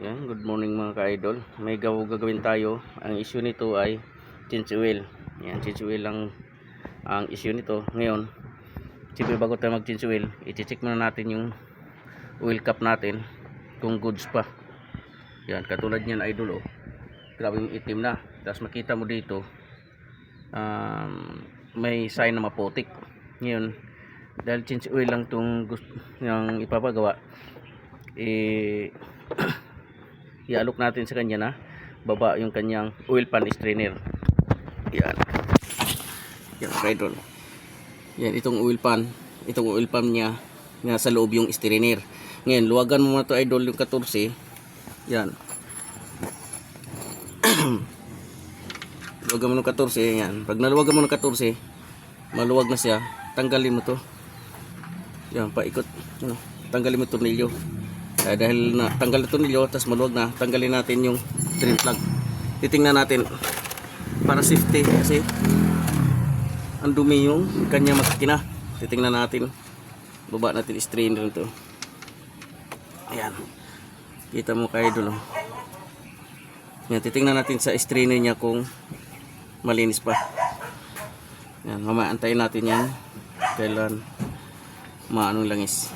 Yan, good morning mga ka-idol. May gaw gagawin tayo. Ang issue nito ay change oil. Yan, change oil lang ang issue nito. Ngayon, siyempre bago tayo mag-change oil, i-check muna natin yung oil cap natin kung goods pa. Yan, katulad niyan idol oh. Grabe yung itim na. Tapos makita mo dito, um, may sign na maputik. Ngayon, dahil change oil lang itong yung ipapagawa, eh, ialok natin sa kanya na baba yung kanyang oil pan strainer. Yan. Yan doon yan itong oil pan. Itong oil pan niya nasa loob yung strainer. Ngayon luwagan mo na to idol yung 14 yan. Luwagan mo ng 14 yan. Pag naluwagan mo ng 14 maluwag na siya. Tanggalin mo to. Yan paikot. Ano, tanggalin mo tornilyo eh, dahil na tanggal ito nilyo tapos maluwag na tanggalin natin yung drain plug titingnan natin para safety kasi ang dumi yung kanya makina titingnan natin. Baba natin strainer nito ayan. Kita mo kayo doon oh. yan titingnan natin sa strainer niya kung malinis pa. Yan mamaantayin natin yan. Kailan maanong langis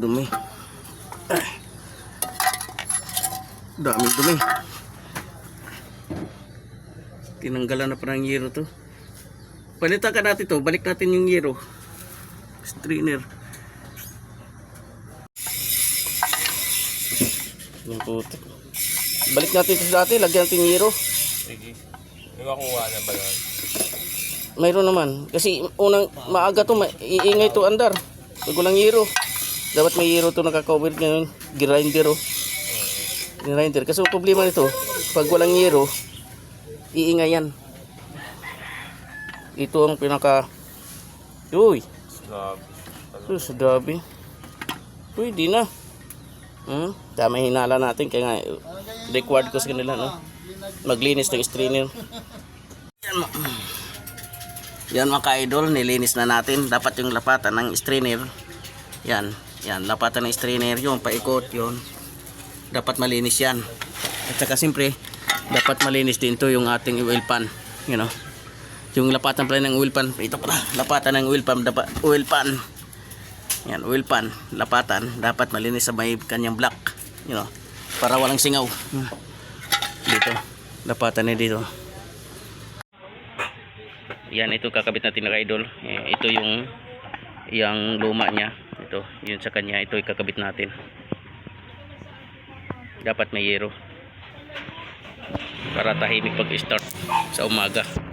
dumi Ah. Daming dumi. Tinanggalan na pa ng yero to. Palitan ka natin to. Balik natin yung yero. Strainer. Yung putik balik natin ito sa dati. Lagyan natin yung yero. Sige. May makuha na ba yun? mayroon naman. Kasi unang maaga to ma- iingay to andar. Pag walang yero. Dapat may yero to nakaka-cover ngayon. Grinder oh grinder kasi problema nito pag walang yero iingay yan ito ang pinaka uy sus grabe pwede na hmm? tama hinala natin kaya nga required ko sa kanila no? maglinis ng strainer yan ma- yan mga ka-idol, nilinis na natin. Dapat yung lapatan ng strainer. Yan, yan, lapatan ng strainer, yung paikot, yun. Dapat malinis yan. At saka siyempre, dapat malinis din to yung ating oil pan. You know, yung lapatan pala ng oil pan. Ito pala, lapatan ng oil pan, dapat oil pan. Yan, oil pan, lapatan. Dapat malinis sa may kanyang block. You know, para walang singaw. Dito, lapatan na dito. Yan ito kakabit natin na idol. Eh, ito yung yung luma niya. Ito, yun sa kanya. Ito ikakabit natin. Dapat may yero. Para tahimik pag-start sa umaga.